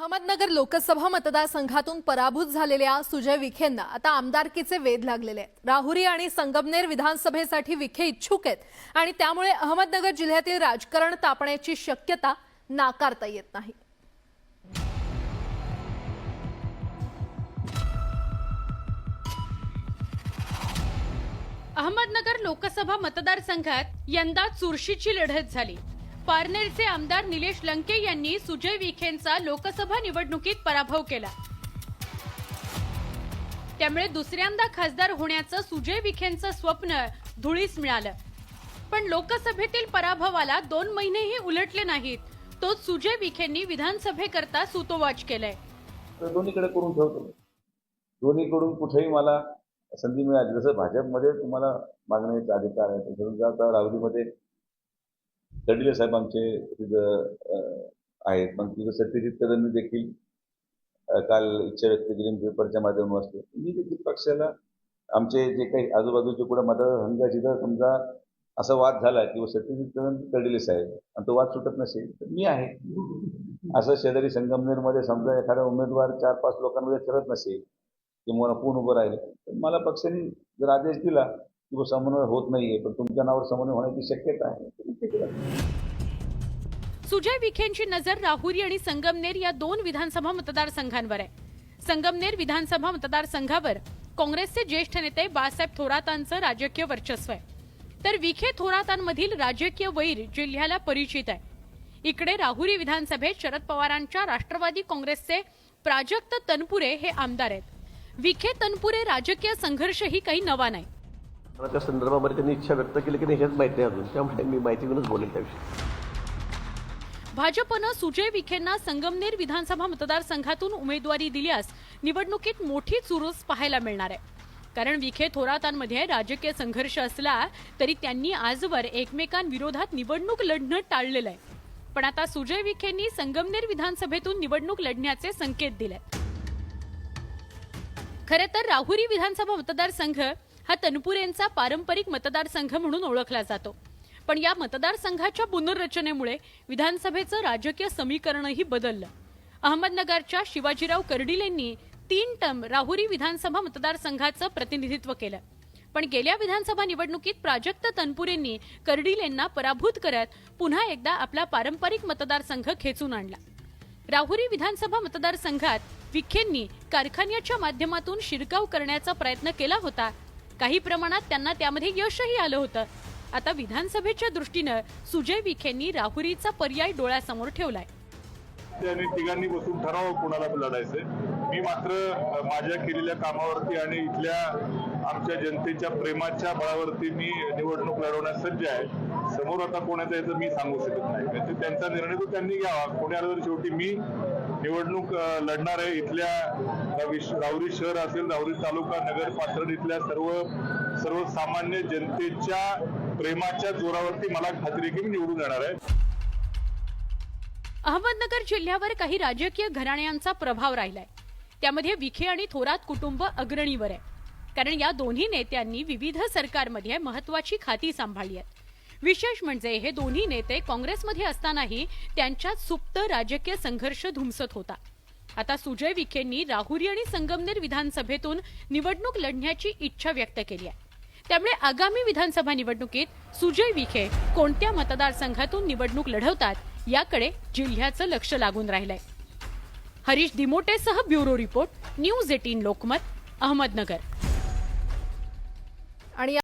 अहमदनगर लोकसभा मतदारसंघातून पराभूत झालेल्या सुजय विखेंना आता आमदारकीचे वेध लागलेले आहेत. राहुरी आणि संगमनेर विधानसभेसाठी विखे इच्छुक आहेत आणि त्यामुळे अहमदनगर जिल्ह्यातील राजकारण तापण्याची शक्यता नाकारता येत नाही. अहमदनगर लोकसभा मतदारसंघात यंदा चुरशीची लढत झाली. पारनेरचे आमदार निलेश लंके यांनी सुजय विखेंचा लोकसभा निवडणुकीत पराभव केला. त्यामुळे दुसऱ्यांदा खासदार होण्याचं सुजय विखेंचं स्वप्न धुळीस मिळालं. पण लोकसभेतील पराभवाला दोन महिनेही उलटले नाहीत. तोच सुजय विखेंनी विधानसभेकरता सुतोवाच केलाय. तर दोन्हीकडे करून ठेवतो दोन्हीकडून कुठेही मला संधी मिळाली. जसं भाजपमध्ये तुम्हाला मागण्याचा अधिकार आहे. तसं समजा तडीले साहेब आमचे तिथं आहेत. मग तिथं सत्यजित कदमनी देखील काल इच्छा व्यक्त केली पेपरच्या माध्यमातून असते मी देखील पक्षाला आमचे जे काही आजूबाजूचे कुठं मतदारसंघ जिथं समजा असा वाद झाला किंवा सत्यजित कदम तडीले साहेब आणि तो वाद सुटत नसेल तर मी आहे. असं शेजारी संगमनेरमध्ये समजा एखादा उमेदवार चार पाच लोकांमध्ये करत नसेल किंवा कोण उभं राहिलं तर मला पक्षाने जर आदेश दिला की समन्वय होत नाहीये पण तुमच्या नावावर समन्वय होण्याची शक्यता आहे सुजय विखेंची नजर राहुरी आणि संगमनेर या दोन विधानसभा मतदारसंघांवर आहे. संगमनेर विधानसभा मतदारसंघावर काँग्रेसचे ज्येष्ठ नेते बाळासाहेब थोरातांचं राजकीय वर्चस्व आहे. तर विखे थोरातांमधील राजकीय वैर जिल्ह्याला परिचित आहे. इकडे राहुरी विधानसभेत शरद पवारांच्या राष्ट्रवादी काँग्रेसचे प्राजक्त तनपुरे हे आमदार आहेत. विखे तनपुरे राजकीय संघर्षही काही नवा नाही. मला त्या संदर्भामध्ये त्यांनी इच्छा व्यक्त केली की नाही हेच माहिती नाही अजून. त्यामुळे मी माहिती घेऊनच बोलेल त्याविषयी. भाजपनं सुजय विखेंना संगमनेर विधानसभा मतदारसंघातून उमेदवारी दिल्यास निवडणुकीत मोठी चुरस पाहायला मिळणार आहे. कारण विखे थोरातांमध्ये राजकीय संघर्ष असला तरी त्यांनी आजवर एकमेकांविरोधात निवडणूक लढणं टाळलेलं आहे. पण आता सुजय विखेंनी संगमनेर विधानसभेतून निवडणूक लढण्याचे संकेत दिले खरे तर राहुरी विधानसभा मतदारसंघ हा तनपुरेंचा पारंपरिक मतदारसंघ म्हणून ओळखला जातो. पण या मतदारसंघाच्या पुनर्रचनेमुळे विधानसभेचं राजकीय समीकरणही बदललं. अहमदनगरच्या शिवाजीराव कर्डिलेंनी तीन टर्म राहुरी विधानसभा मतदारसंघाचं प्रतिनिधित्व केलं. पण गेल्या विधानसभा निवडणुकीत प्राजक्त तनपुरेंनी कर्डिलेंना पराभूत करत पुन्हा एकदा आपला पारंपरिक मतदारसंघ खेचून आणला. राहुरी विधानसभा मतदारसंघात विखेंनी कारखान्याच्या माध्यमातून शिरकाव करण्याचा प्रयत्न केला होता काही प्रमाणात त्यांना त्यामध्ये यशही आलं होतं. आता विधानसभेच्या दृष्टीनं सुजय विखेंनी राहुरीचा पर्याय डोळ्यासमोर ठेवलाय. त्यांनी तिघांनी बसून ठराव कोणाला लढायचं. मी मात्र माझ्या केलेल्या कामावरती आणि इथल्या आमच्या जनतेच्या प्रेमाच्या बळावरती मी निवडणूक लढवण्यास सज्ज आहे. समोर आता कोणाचं याचं मी सांगू शकत नाही. म्हणजे त्यांचा निर्णय तो त्यांनी घ्यावा. कोणी आलं तर शेवटी मी निवडणूक लढणार आहे. इथल्या रावी- राहुरी शहर असेल राहुरी तालुका नगर पाथर्ड इथल्या सर्व सर्वसामान्य जनतेच्या प्रेमाच्या जोरावरती मला खात्री की मी निवडून येणार आहे. अहमदनगर जिल्ह्यावर काही राजकीय घराण्यांचा प्रभाव राहिलाय. त्यामध्ये विखे आणि थोरात कुटुंब अग्रणीवर आहे. कारण या दोन्ही नेत्यांनी विविध सरकारमध्ये महत्वाची खाती सांभाळली आहेत. विशेष म्हणजे हे दोन्ही नेते काँग्रेसमध्ये असतानाही त्यांच्यात सुप्त राजकीय संघर्ष धुमसत होता. आता सुजय विखेंनी राहुरी आणि संगमनेर विधानसभेतून निवडणूक लढण्याची इच्छा व्यक्त केली आहे. त्यामुळे आगामी विधानसभा निवडणुकीत सुजय विखे कोणत्या मतदारसंघातून निवडणूक लढवतात याकडे जिल्ह्याचं लक्ष लागून राहिलंय. Harish दिमोटेसह bureau report news eighteen Lokmat Ahmednagar. आणि